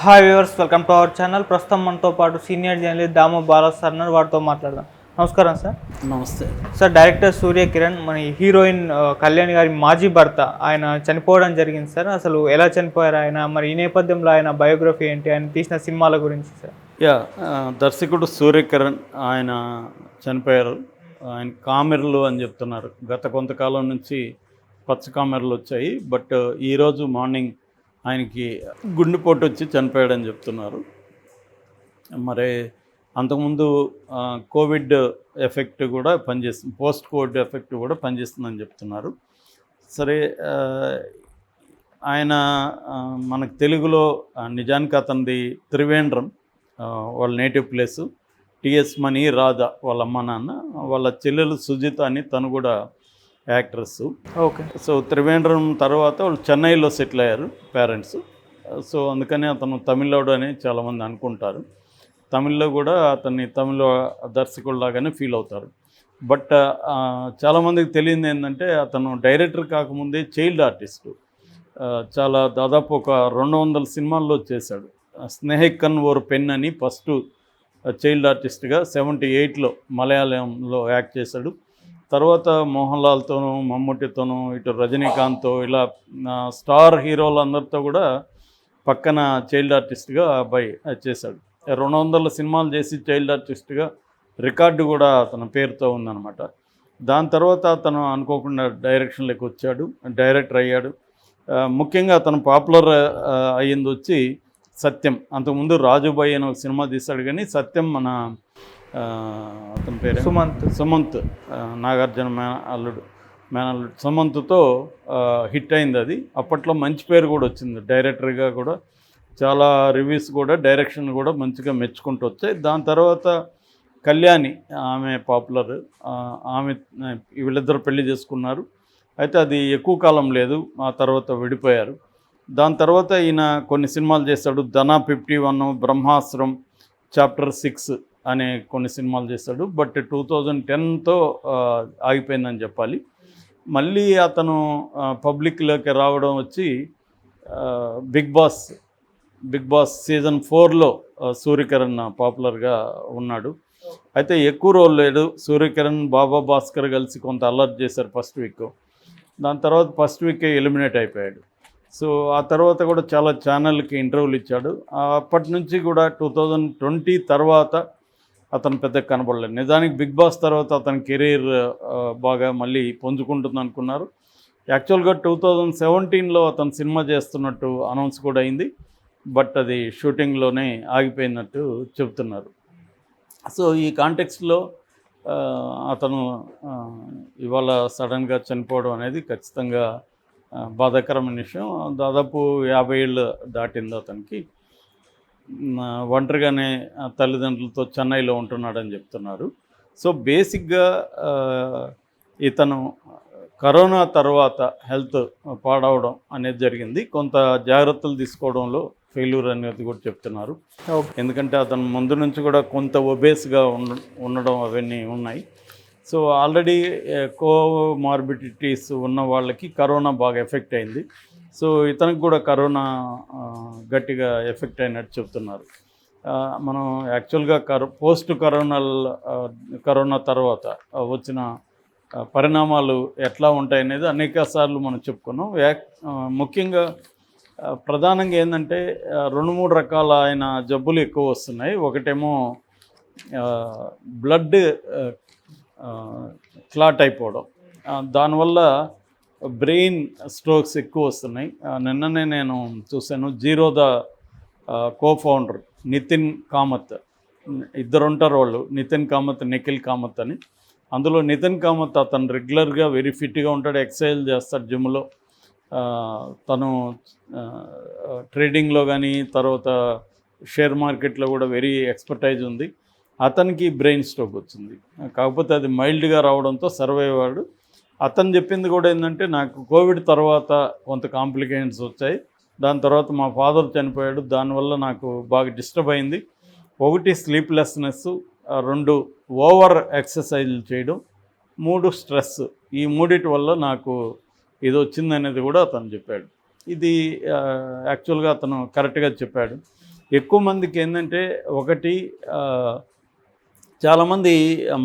Hi viewers welcome to our channel ప్రస్తుతం మనతో పాటు senior journalist Damu Bala sir ఉన్నారు. వారితో మాట్లాడదాం. నమస్కారం సార్ నమస్తే. సార్ డైరెక్టర్ సూర్య కిరణ్ మన హీరోయిన్ కళ్యాణ్ గారి మాజీ భర్త ఆయన చనిపోవడం జరిగింది సార్ అసలు ఎలా చనిపోయారు ఆయన? మరి ఈ నేపథ్యంలో ఆయన బయోగ్రఫీ ఏంటి? ఆయన తీసిన సినిమాల గురించి సార్ యా దర్శకుడు సూర్యకిరణ్ ఆయన చనిపోయారు. ఆయన కామెర్లు అని చెప్తున్నారు. గత కొంతకాలం నుంచి పచ్చ కామెర్లు వచ్చాయి. బట్ ఈరోజు మార్నింగ్ ఆయనకి గుండెపోటు వచ్చి చనిపోయాడని చెప్తున్నారు. మరి అంతకుముందు కోవిడ్ ఎఫెక్ట్ కూడా పనిచేస్తుంది పోస్ట్ కోవిడ్ ఎఫెక్ట్ కూడా పనిచేస్తుందని చెప్తున్నారు. సరే ఆయన మనకు తెలుగులో నిజానికి అతనిది త్రివేంద్రం వాళ్ళ native place. TS Mani Radha వాళ్ళ అమ్మ నాన్న వాళ్ళ చెల్లెలు సుజిత అని తను కూడా యాక్ట్రెస్. ఓకే. సో త్రివేంద్రం తర్వాత వాళ్ళు చెన్నైలో సెటిల్ అయ్యారు పేరెంట్స్. సో అందుకని అతను తమిళోడు అని చాలామంది అనుకుంటారు. తమిళ్ళో కూడా అతన్ని తమిళ దర్శకుడిలాగానే ఫీల్ అవుతారు. బట్ చాలామందికి తెలియదు ఏంటంటే అతను డైరెక్టర్ కాకముందే చైల్డ్ ఆర్టిస్టు. చాలా దాదాపు ఒక రెండు వందల సినిమాల్లో చేశాడు. స్నేహికన్ ఓర్ పెన్ అని ఫస్ట్ చైల్డ్ ఆర్టిస్ట్గా సెవెంటీ ఎయిట్లో మలయాళంలో యాక్ట్ చేశాడు. తర్వాత మోహన్ లాల్తోనూ మమ్ముటితోనూ ఇటు రజనీకాంత్తో ఇలా స్టార్ హీరోలందరితో కూడా పక్కన చైల్డ్ ఆర్టిస్ట్గా అబ్బాయి చేశాడు. రెండు వందల సినిమాలు చేసి చైల్డ్ ఆర్టిస్ట్గా రికార్డు కూడా తన పేరుతో ఉందన్నమాట. దాని తర్వాత అతను అనుకోకుండా డైరెక్షన్లోకి వచ్చాడు డైరెక్టర్ అయ్యాడు. ముఖ్యంగా అతను పాపులర్ అయ్యింది వచ్చి సత్యం. అంతకుముందు రాజుబాయి అని ఒక సినిమా తీశాడు కానీ సత్యం మన అతని పేరు? సుమంత్. సుమంత్. నాగార్జున మే అల్లుడు మేనల్లుడు. సుమంత్తో హిట్ అయింది అది. అప్పట్లో మంచి పేరు కూడా వచ్చింది. డైరెక్టర్గా కూడా చాలా రివ్యూస్ కూడా డైరెక్షన్ కూడా మంచిగా మెచ్చుకుంటూ వచ్చాయి. దాని తర్వాత కళ్యాణి ఆమె పాపులర్. ఆమె వీళ్ళిద్దరు పెళ్ళి చేసుకున్నారు. అయితే అది ఎక్కువ కాలం లేదు. ఆ తర్వాత విడిపోయారు. దాని తర్వాత ఈయన కొన్ని సినిమాలు చేశాడు. Dhana fifty one Brahmastram chapter six. అనే కొన్ని సినిమాలు చేశాడు బట్ టూ థౌజండ్ టెన్తో ఆగిపోయిందని చెప్పాలి. మళ్ళీ అతను పబ్లిక్లోకి రావడం వచ్చి Big Boss Big Boss season ఫోర్లో సూర్యకిరణ్ పాపులర్గా ఉన్నాడు. అయితే ఎక్కువ రోజులు లేడు సూర్యకిరణ్ బాబా భాస్కర్ కలిసి కొంత అలర్ట్ చేశారు ఫస్ట్ వీక్. దాని తర్వాత ఫస్ట్ వీకే ఎలిమినేట్ అయిపోయాడు. సో ఆ తర్వాత కూడా చాలా ఛానల్కి ఇంటర్వ్యూలు ఇచ్చాడు. అప్పటి నుంచి కూడా టూ థౌజండ్ ట్వంటీ తర్వాత అతను పెద్ద కనబడలేదు. నిజానికి బిగ్ బాస్ తర్వాత అతని కెరీర్ బాగా మళ్ళీ పుంజుకుంటుంది అనుకున్నారు. యాక్చువల్గా టూ థౌజండ్ సెవెంటీన్లో అతను సినిమా చేస్తున్నట్టు అనౌన్స్ కూడా అయింది. బట్ అది షూటింగ్లోనే ఆగిపోయినట్టు చెబుతున్నారు. సో ఈ కాంటెక్స్ట్లో అతను ఇవాళ సడన్గా చనిపోవడం అనేది ఖచ్చితంగా బాధాకరమైన విషయం. దాదాపు యాభై ఏళ్ళు దాటింది అతనికి. ఒంటరిగానే తల్లిదండ్రులతో చెన్నైలో ఉంటున్నాడని చెప్తున్నారు. సో బేసిక్గా ఇతను కరోనా తర్వాత హెల్త్ పాడవడం అనేది జరిగింది. కొంత జాగ్రత్తలు తీసుకోవడంలో ఫెయిల్యూర్ అనేది కూడా చెప్తున్నారు. ఎందుకంటే అతను ముందు నుంచి కూడా కొంత ఒబేస్గా ఉండ ఉండడం అవన్నీ ఉన్నాయి. సో ఆల్రెడీ కోమార్బిడిటీస్ ఉన్న వాళ్ళకి కరోనా బాగా ఎఫెక్ట్ అయింది. సో ఇతనికి కూడా కరోనా గట్టిగా ఎఫెక్ట్ అయినట్టు చెప్తున్నారు. మనం యాక్చువల్గా కరో పోస్ట్ కరోనల్ కరోనా తర్వాత వచ్చిన పరిణామాలు ఎట్లా ఉంటాయనేది అనేక సార్లు మనం చెప్పుకున్నాం. యాక్- ముఖ్యంగా ప్రధానంగా ఏంటంటే రెండు మూడు రకాల ఆయన జబ్బులు ఎక్కువ వస్తున్నాయి. ఒకటేమో బ్లడ్ క్లాట్ అయిపోవడం. దానివల్ల బ్రెయిన్ స్ట్రోక్స్ ఎక్కువ వస్తున్నాయి. నిన్ననే నేను చూశాను Zerodha co founder Nitin Kamath. ఇద్దరు ఉంటారు వాళ్ళు నితిన్ కామత్ నిఖిల్ కామత్ అని. అందులో నితిన్ కామత్ అతను రెగ్యులర్గా వెరీ ఫిట్గా ఉంటాడు ఎక్సర్సైజ్ చేస్తాడు జిమ్లో. తను ట్రేడింగ్లో కానీ తర్వాత షేర్ మార్కెట్లో కూడా వెరీ ఎక్స్పర్టైజ్ ఉంది. అతనికి బ్రెయిన్ స్ట్రోక్ వచ్చింది. కాకపోతే అది మైల్డ్గా రావడంతో సర్వైవ్ అయ్యాడు అతను చెప్పింది కూడా ఏంటంటే నాకు కోవిడ్ తర్వాత కొంత కాంప్లికేషన్స్ వచ్చాయి. దాని తర్వాత మా ఫాదర్ చనిపోయాడు. దానివల్ల నాకు బాగా డిస్టర్బ్ అయింది. ఒకటి స్లీప్లెస్నెస్ రెండు ఓవర్ ఎక్సర్సైజ్లు చేయడం మూడు స్ట్రెస్. ఈ మూడిటి వల్ల నాకు ఇది వచ్చిందనేది కూడా అతను చెప్పాడు. ఇది యాక్చువల్గా అతను కరెక్ట్గా చెప్పాడు. ఎక్కువ మందికి ఏంటంటే ఒకటి చాలామంది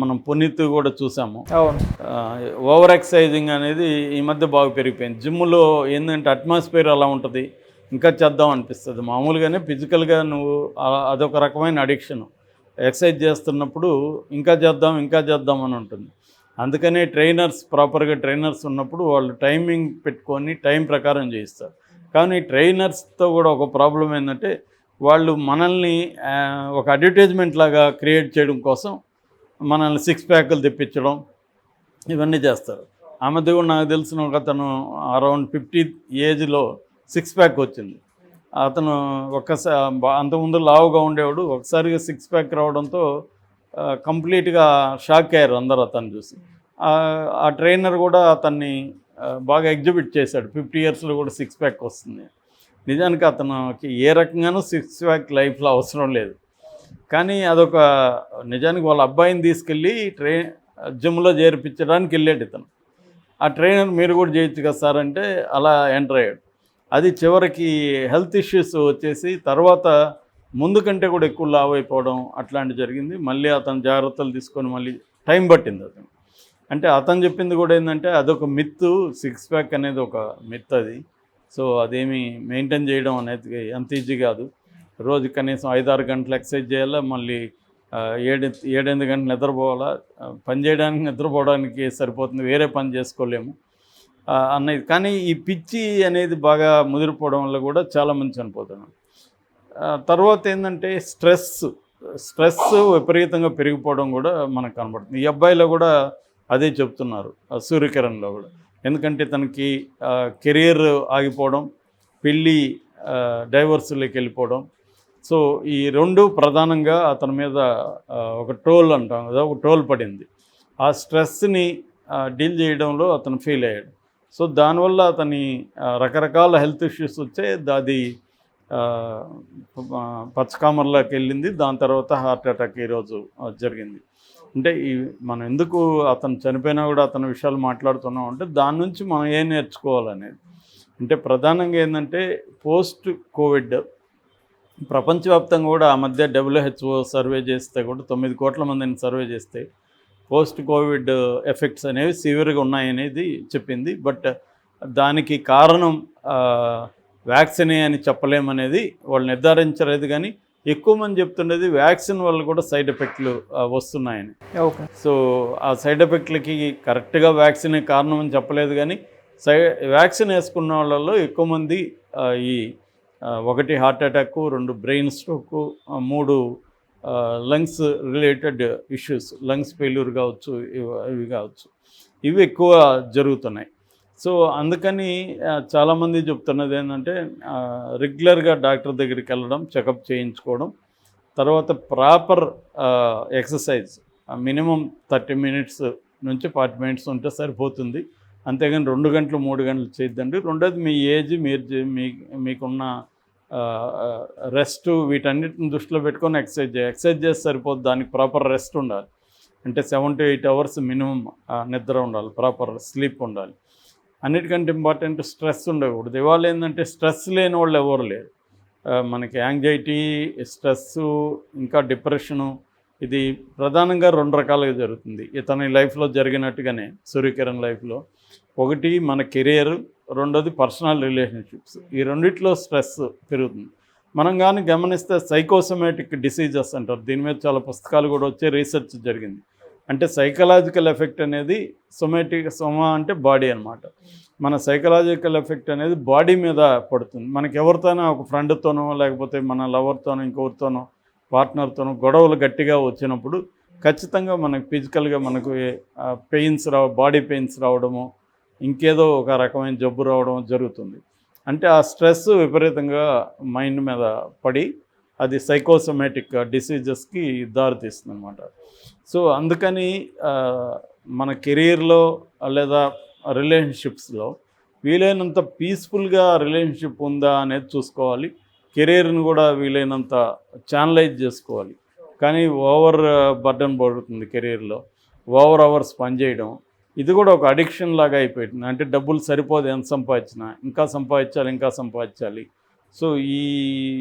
మనం పునీత్ కూడా చూసాము. ఓవర్ ఎక్సైజింగ్ అనేది ఈ మధ్య బాగా పెరిగిపోయింది. జిమ్లో ఏంటంటే అట్మాస్ఫియర్ అలా ఉంటుంది. ఇంకా చేద్దాం అనిపిస్తుంది. మామూలుగానే ఫిజికల్గా నువ్వు అదొక రకమైన అడిక్షన్. ఎక్సర్సైజ్ చేస్తున్నప్పుడు ఇంకా చేద్దాం ఇంకా చేద్దాం అని ఉంటుంది. అందుకనే ట్రైనర్స్ ప్రాపర్గా ట్రైనర్స్ ఉన్నప్పుడు వాళ్ళు టైమింగ్ పెట్టుకొని టైం ప్రకారం చేయిస్తారు. కానీ ట్రైనర్స్తో కూడా ఒక ప్రాబ్లం ఏంటంటే వాళ్ళు మనల్ని ఒక అడ్వర్టైజ్మెంట్ లాగా క్రియేట్ చేయడం కోసం మనల్ని సిక్స్ ప్యాకులు తెప్పించడం ఇవన్నీ చేస్తారు. ఆ మధ్య కూడా నాకు తెలిసిన ఒక అతను అరౌండ్ ఫిఫ్టీ ఏజ్లో సిక్స్ ప్యాక్ వచ్చింది. అతను ఒక్కసారి అంతకుముందు లావుగా ఉండేవాడు. ఒకసారిగా సిక్స్ ప్యాక్ రావడంతో కంప్లీట్గా షాక్ అయ్యారు అందరూ అతను చూసి. ఆ- ట్రైనర్ కూడా అతన్ని బాగా ఎగ్జిబిట్ చేశాడు. ఫిఫ్టీ ఇయర్స్లో కూడా సిక్స్ ప్యాక్ వస్తుంది. నిజానికి అతనికి ఏ రకంగానూ సిక్స్ ప్యాక్ లైఫ్లో అవసరం లేదు. కానీ అదొక నిజానికి వాళ్ళ అబ్బాయిని తీసుకెళ్ళి ట్రై జిమ్లో చేర్పించడానికి వెళ్ళాడు ఇతను. ఆ ట్రైనర్ మీరు కూడా చేయొచ్చు కదా సార్ అంటే అలా ఎంటర్ అయ్యాడు. అది చివరికి హెల్త్ ఇష్యూస్ వచ్చేసి తర్వాత ముందు కంటే కూడా ఎక్కువ లావ్ అయిపోవడం అట్లాంటి జరిగింది. మళ్ళీ అతను జాగ్రత్తలు తీసుకొని మళ్ళీ టైం పట్టింది అతను. అంటే అతను చెప్పింది కూడా ఏంటంటే అదొక మిత్తు సిక్స్ ప్యాక్ అనేది ఒక మిత్ అది. సో అదేమి మెయింటైన్ చేయడం అనేది అంత ఈజీ కాదు. రోజు కనీసం ఐదారు గంటలు ఎక్సర్సైజ్ చేయాలా మళ్ళీ ఏడు ఏడెనిమిది గంటలు నిద్రపోవాలా? పని చేయడానికి నిద్రపోవడానికి సరిపోతుంది వేరే పని చేసుకోలేము. అన్నది. కానీ ఈ పిచ్చి అనేది బాగా ముదిరిపోవడం వల్ల కూడా చాలామంది చనిపోతున్నారు. తర్వాత ఏంటంటే స్ట్రెస్ స్ట్రెస్ విపరీతంగా పెరిగిపోవడం కూడా మనకు కనబడుతుంది. ఈ అబ్బాయిలో కూడా అదే చెప్తున్నారు ఆ సూర్యకిరణ్లో కూడా. ఎందుకంటే తనకి కెరియర్ ఆగిపోవడం పెళ్ళి డైవర్స్లోకి వెళ్ళిపోవడం. సో ఈ రెండు ప్రధానంగా అతని మీద ఒక టోల్ అంటాం కదా ఒక టోల్ పడింది. ఆ స్ట్రెస్ని డీల్ చేయడంలో అతను ఫెయిల్ అయ్యాడు. సో దానివల్ల అతని రకరకాల హెల్త్ ఇష్యూస్ వచ్చే అది పచ్చకామర్లోకి వెళ్ళింది. దాని తర్వాత హార్ట్ అటాక్ ఈరోజు జరిగింది. అంటే ఈ మనం ఎందుకు అతను చనిపోయినా కూడా అతని విషయాలు మాట్లాడుతున్నాం అంటే దాని నుంచి మనం ఏం నేర్చుకోవాలనేది. అంటే ప్రధానంగా ఏంటంటే పోస్ట్ కోవిడ్ ప్రపంచవ్యాప్తంగా కూడా ఆ మధ్య డబ్ల్యూహెచ్ఓ సర్వే చేస్తే కూడా తొమ్మిది కోట్ల మందిని సర్వే చేస్తే పోస్ట్ కోవిడ్ ఎఫెక్ట్స్ అనేవి సివియర్గా ఉన్నాయనేది చెప్పింది. బట్ దానికి కారణం వ్యాక్సినే అని చెప్పలేమనేది వాళ్ళు నిర్ధారించలేదు కానీ ఎక్కువ మంది చెప్తున్నది వ్యాక్సిన్ వల్ల కూడా సైడ్ ఎఫెక్ట్లు వస్తున్నాయని. సో ఆ సైడ్ ఎఫెక్ట్లకి కరెక్ట్గా వ్యాక్సినే కారణం అని చెప్పలేదు కానీ సై వ్యాక్సిన్ వేసుకున్న వాళ్ళలో ఎక్కువ మంది ఈ ఒకటి హార్ట్ అటాక్ రెండు బ్రెయిన్ స్ట్రోక్ మూడు lungs related issues lungs failure కావచ్చు ఇవి ఇవి కావచ్చు. ఇవి ఎక్కువ జరుగుతున్నాయి. సో అందుకని చాలామంది చెప్తున్నది ఏంటంటే రెగ్యులర్గా డాక్టర్ దగ్గరికి వెళ్ళడం చెకప్ చేయించుకోవడం తర్వాత proper exercise minimum thirty minutes నుంచి ఫార్టీ మినిట్స్ ఉంటే సరిపోతుంది. అంతేగాని రెండు గంటలు మూడు గంటలు చేయొద్దండి రెండోది మీ ఏజ్ మీరు మీ మీకున్న రెస్ట్ వీటన్నిటిని దృష్టిలో పెట్టుకొని ఎక్సర్సైజ్ చేయాలి ఎక్సర్సైజ్ చేస్తే సరిపోద్ది దానికి ప్రాపర్ రెస్ట్ ఉండాలి. అంటే seven to eight hours minimum నిద్ర ఉండాలి ప్రాపర్ స్లీప్ ఉండాలి. అన్నిటికంటే ఇంపార్టెంట్ స్ట్రెస్ ఉండకూడదు. ఇవాళ ఏంటంటే స్ట్రెస్ లేని వాళ్ళు ఎవరు లేరు. మనకి యాంగ్జైటీ స్ట్రెస్ ఇంకా డిప్రెషను ఇది ప్రధానంగా రెండు రకాలుగా జరుగుతుంది. ఇతని లైఫ్లో జరిగినట్టుగానే సూర్యకిరణ్ లైఫ్లో ఒకటి మన కెరియర్ రెండోది పర్సనల్ రిలేషన్షిప్స్ ఈ రెండిట్లో స్ట్రెస్ పెరుగుతుంది. మనం కానీ గమనిస్తే సైకోసమేటిక్ డిసీజెస్ అంటారు. దీని మీద చాలా పుస్తకాలు కూడా వచ్చే రీసెర్చ్ జరిగింది. అంటే సైకలాజికల్ ఎఫెక్ట్ అనేది సొమాటిక్ సొమా అంటే బాడీ అన్నమాట. మన సైకలాజికల్ ఎఫెక్ట్ అనేది బాడీ మీద పడుతుంది. మనకి ఎవరితోనో ఒక ఫ్రెండ్తోనో లేకపోతే మన లవర్తోనో ఇంకొకరితోనో పార్ట్నర్తోనో గొడవలు గట్టిగా వచ్చినప్పుడు ఖచ్చితంగా మనకు ఫిజికల్గా మనకు పెయిన్స్ రావ బాడీ పెయిన్స్ రావడము ఇంకేదో ఒక రకమైన జబ్బు రావడం జరుగుతుంది. అంటే ఆ స్ట్రెస్ విపరీతంగా మైండ్ మీద పడి అది సైకోసోమేటిక్ డిసీజెస్కి దారితీస్తుంది అనమాట సో అందుకని మన కెరీర్లో లేదా రిలేషన్షిప్స్లో వీలైనంత పీస్ఫుల్గా రిలేషన్షిప్ ఉందా అనేది చూసుకోవాలి. కెరీర్ని కూడా వీలైనంత ఛానలైజ్ చేసుకోవాలి. కానీ ఓవర్ బర్డన్ పడుతుంది కెరీర్లో. ఓవర్ అవర్స్ పనిచేయడం ఇది కూడా ఒక అడిక్షన్ లాగా అయిపోయింది. అంటే డబ్బులు సరిపోదు ఎంత సంపాదించినా. ఇంకా సంపాదించాలి ఇంకా సంపాదించాలి. సో ఈ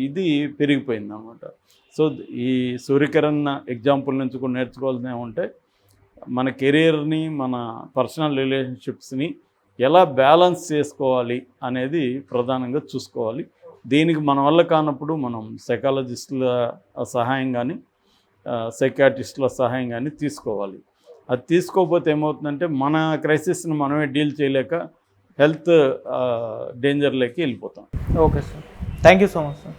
ఇది పెరిగిపోయింది అనమాట సో ఈ సూర్యకిరణ్ ఎగ్జాంపుల్ నుంచి కూడా నేర్చుకోవాల్సిన ఏమంటే మన కెరీర్ని మన పర్సనల్ రిలేషన్షిప్స్ని ఎలా బ్యాలెన్స్ చేసుకోవాలి అనేది ప్రధానంగా చూసుకోవాలి. దీనికి మన వల్ల కానప్పుడు మనం సైకాలజిస్టుల సహాయం కానీ సైకాటిస్టుల సహాయం కానీ తీసుకోవాలి. అది తీసుకోకపోతే ఏమవుతుందంటే మన క్రైసిస్ని మనమే డీల్ చేయలేక హెల్త్ డేంజర్లోకి వెళ్ళిపోతాం. Okay sir. Thank you so much sir.